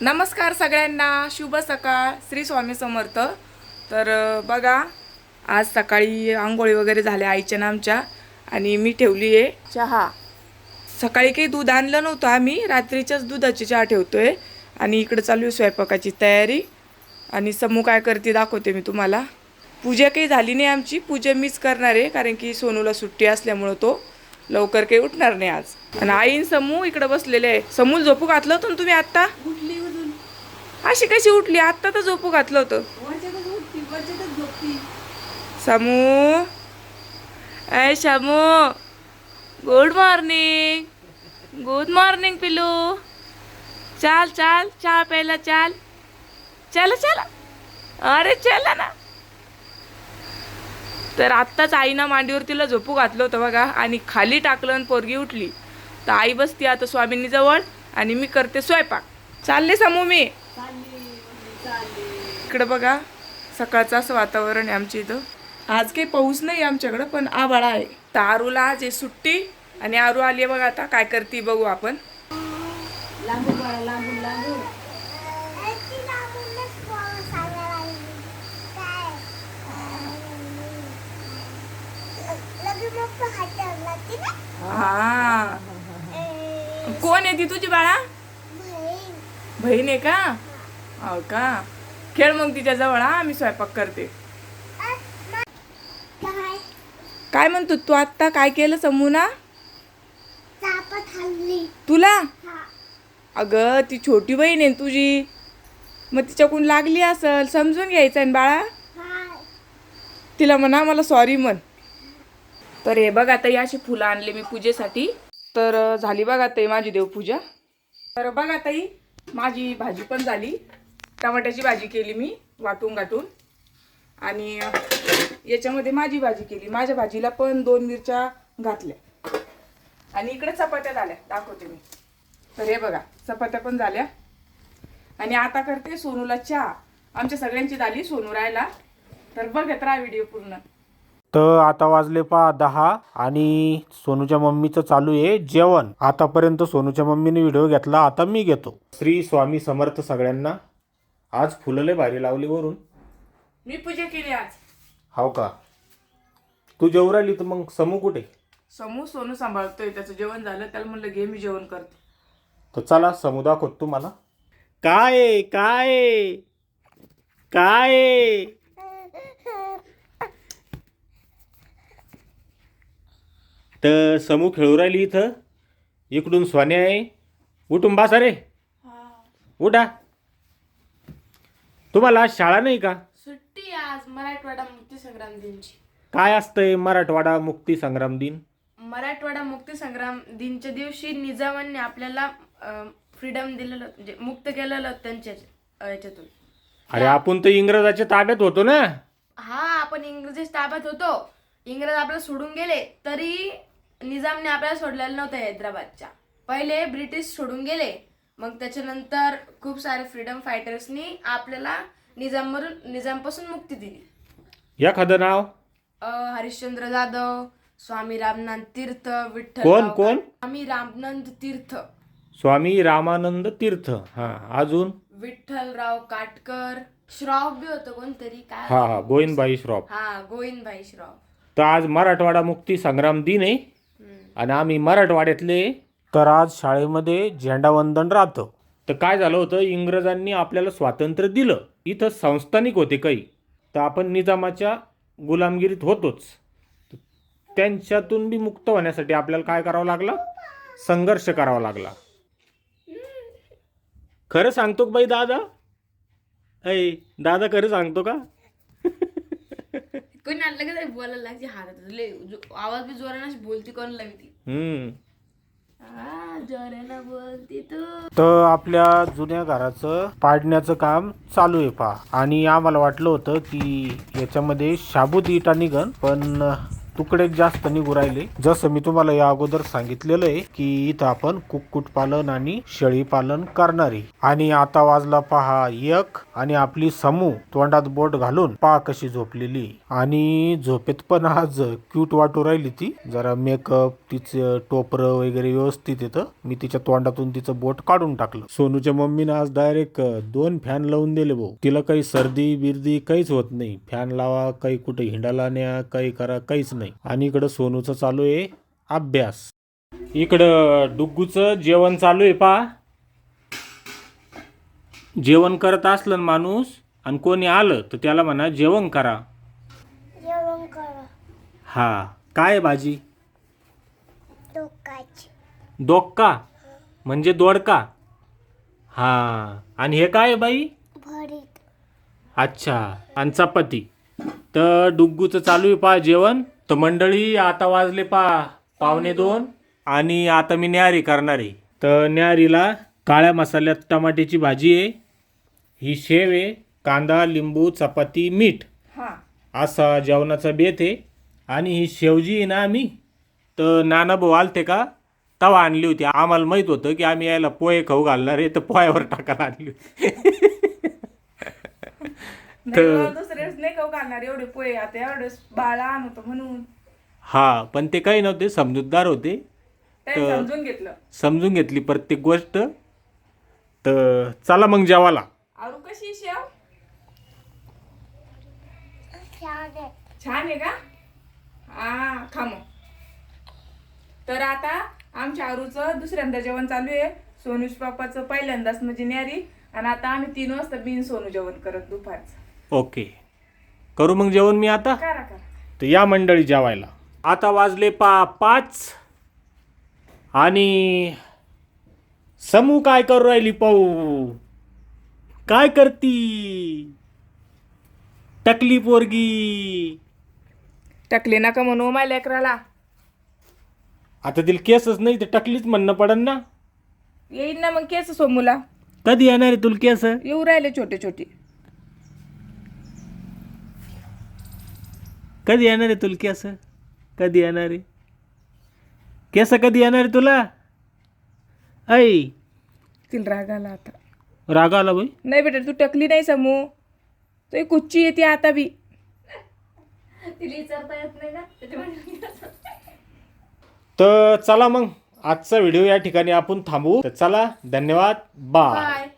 नमस्कार सगळ्यांना शुभ सकाळ श्री स्वामी समर्थ. तर बघा आज सकाळी आंघोळी वगैरे झाल्या आईच्या नामच्या आणि मी ठेवली आहे चहा. सकाळी काही दूध आणलं नव्हतं आम्ही रात्रीच्याच दुधाची चहा ठेवतोय. आणि इकडं चालू आहे स्वयंपाकाची तयारी. आणि समू काय करते दाखवते मी तुम्हाला. पूजा काही झाली नाही आमची पूजा मीच करणार आहे कारण की सोनूला सुट्टी असल्यामुळं तो लवकर काही उठणार नाही आज. आणि आईन समू इकडं बसलेले आहे समूल झोपू घातलं होतं ना तुम्ही आत्ता? उठली. अशी कशी उठली? आत्ता तर झोपू घातलं होतं. समू ऐ शमू. गुड मॉर्निंग गुड मॉर्निंग पिलू चाल चाल. चहा प्यायला चाल. चला चला. अरे चला ना. तर आत्ताच आईनं मांडीवर तिला झोपू घातलं होतं बघा. आणि खाली टाकलं आणि पोरगी उठली. तर आई बसती आता स्वामींनी जवळ आणि मी करते स्वयंपाक. चालले समू मी. इकडं बघा सकाळचं असं वातावरण आहे आमच्या इथं. आज काही पाऊस नाही आमच्याकडं पण आभाळा आहे. तर आरूला आज आहे सुट्टी आणि आरू आली आहे बघा आता काय करते बघू आपण. हा. कोण आहे ती तुझी बाळा? बहीण आहे का? हो का? खेळ मग तिच्या जवळ हा मी स्वयंपाक करते. काय? म्हणतो तू आत्ता? काय केलं समूना? तुला? अगं ती छोटी बहीण आहे तुझी. मग तिच्याकडून लागली असल समजून घ्यायचं आहे बाळा. तिला म्हणा मला सॉरी म्हण. तर हे बघ आता अशी फुलं आणले मी पूजेसाठी. तर झाली बघा ताई माझी देवपूजा. तर बघा ताई माझी भाजी पण झाली. टमाट्याची भाजी केली मी वाटून गाठून. आणि याच्यामध्ये माझी भाजी केली. माझ्या भाजीला पण दोन मिरच्या घातल्या. आणि इकडे चपात्या झाल्या. दाखवते मी. तर हे बघा चपात्या पण झाल्या. आणि आता करते सोनूला चहा. आमच्या सगळ्यांची झाली सोनू राहायला. तर बघत राहा व्हिडिओ पूर्ण. तर आता वाजले पहा दहा आणि सोनूच्या मम्मीचं चालू आहे जेवण. आतापर्यंत सोनूच्या मम्मीने व्हिडिओ घेतला आता मी घेतो. श्री स्वामी समर्थ सगळ्यांना. आज फुलं लय भारी लावली वरून. मी पूजा केली आज. हाव का? तू जेवू राहिली तर मग समू कुठे? समूह सोनू सांभाळतोय त्याचं जेवण झालं त्याला म्हणलं घे मी जेवण करते. तर चला समू दाखवत तुम्हाला. काय आहे? काय आहे? काय आहे? तर समू खेळू राहिली इथं. इकडून सोन्या आहे. उठून बसा रे उठा. तुम्हाला आज शाळा नाही का? सुट्टी आज मराठवाडा मुक्ती संग्राम दिनची. काय असतंय मराठवाडा मुक्ती संग्राम दिन? मराठवाडा मुक्ती संग्राम दिनच्या दिवशी निजामांनी आपल्याला फ्रीडम दिलेलं म्हणजे मुक्त केलेलं त्यांच्या याच्यातून. अरे आपण तर इंग्रजाच्या ताब्यात होतो ना. हा आपण इंग्रजी ताब्यात होतो. इंग्रज आपल्याला सोडून गेले तरी निजामने आपल्याला सोडलेलं नव्हतं हैदराबादच्या. पहिले ब्रिटिश सोडून गेले मग त्याच्यानंतर खूप सारे फ्रीडम फायटर्सनी आपल्याला निजामवरून निजामपासून मुक्ती दिली. एखादं नाव? हरिश्चंद्र जाधव स्वामी रामनाथ तीर्थ विठ्ठल कोण कोण? स्वामी रामनंद तीर्थ. स्वामी रामानंद तीर्थ. हा अजून? विठ्ठलराव काटकर. श्रॉफ बी होतं कोणतरी काय हा हा गोविंदबाई श्रॉफ. हा गोविंदभाई श्रॉफ. तर आज मराठवाडा मुक्ती संग्राम दिन आहे. आणि आम्ही मराठवाड्यातले तर आज शाळेमध्ये झेंडावंदन राहतं तर काय झालं होतं? इंग्रजांनी आपल्याला स्वातंत्र्य दिलं. इथं संस्थानिक होते काही. तर आपण निजामाच्या गुलामगिरीत होतोच. त्यांच्यातून बी मुक्त होण्यासाठी आपल्याला काय करावं लागलं? संघर्ष करावा लागला. खरं सांगतो का बाई दादा? ऐ दादा खरं सांगतो का? कोणी आणलं का तरी बोलायला लागते हातात. लय जो- आवाज बी जोरानं बोलती कोण लागती हम्म. हा जोरानं बोलती तू. तर आपल्या जुन्या घराचं पाडण्याचं काम चालू आहे पहा. आणि आम्हाला वाटलं होतं की याच्यामध्ये शाबूत इटा निघन पण तुकडे जास्त निघू राहिले. जसं मी तुम्हाला या अगोदर सांगितलेलं आहे की इथं आपण कुक्कुट पालन आणि शेळी पालन करणारी आणि आता वाजला पहा एक आणि आपली समूह तोंडात बोट घालून पहा कशी झोपलेली. आणि झोपेत पण आज क्यूट वाटू राहिली ती. जरा मेकअप तिचं टोपर वगैरे व्यवस्थित येतं. मी तिच्या तोंडातून तिचं बोट काढून टाकलं. सोनूच्या मम्मीनं आज डायरेक्ट दोन फॅन लावून दिले भाऊ. तिला काही सर्दी बिर्दी काहीच होत नाही. फॅन लावा काही कुठे हिंडाला न्या काही करा काहीच नाही. आणि इकडं सोनूचं चालू आहे अभ्यास. इकडं डुग्गूचं जेवण चालू आहे पा जेवण करत असलं ना माणूस आणि कोणी आलं तर त्याला म्हणा जेवण करा. जेवण करा. हा. काय आहे भाजी? डोकाची. दोक्का म्हणजे दोडका? हा. आणि हे काय आहे बाई? भरीत. अच्छा. आणि चपाती. तर डुग्गूचं चालू आहे पा जेवण. तर मंडळी आता वाजले पा पावणे दोन. आणि आता मी न्यारी करणार. आहे तर न्यारीला काळ्या मसाल्यात टमाट्याची भाजी आहे. ही शेव आहे कांदा लिंबू चपाती मीठ. असा जेवणाचा बेत आहे. आणि ही शेवजी आहे ना आम्ही तर नाना भाऊ आलते का तवा आणली होती. आम्हाला माहीत होतं की आम्ही यायला पोहे खाऊ घालणार आहे तर पोह्यावर टाकायला आणली होती. नाही वेळेस नाही घालणार एवढे पोहे आता एवढेच बाळा आणतो म्हणून. हा पण ते काही नव्हते समजूतदार होते. त्यांनी समजून घेतलं. समजून घेतली प्रत्येक गोष्ट. तर चला मग जेवाला आरू कशी शेव? छान आहे. छान आहे का? हा खा मग. तर आता आमच्या आरूचं दुसऱ्यांदा जेवण चालू आहे. सोनूश बाप्पाचं पहिल्यांदाच म्हणजे न्यारी आणि आता आम्ही तीन वाजता बिन सोनू जेवण करत दुपारचं. ओके. करू मग जेवण मी आता? करा करा. तर या मंडळी जेवायला. आता वाजले पा पाच. आणि समू काय करू राहिली पाहू? काय करती? टकली पोरगी. टाकले नका म्हणू माझ्या लेकराला. आता तिला केसच नाही तर टकलीच म्हणणं पडन ना. येईन ना मग केस सोमूला. कधी येणार आहे तुला केस? येऊ राहिले छोटे छोटे कधी येणार आहे तुला केस? कधी येणार आहे? केस कधी येणार आहे तुला? ऐ. तिला राग आला आता. राग आला बाई. नाही बेटा तू टकली नाही समू. तो एक कुच्ची येते आता बी. तिला विचारता येत नाही ना त्याच्यामुळे तर चला मग आजचा व्हिडिओ या ठिकाणी आपण थांबवू. तर चला धन्यवाद. बाय.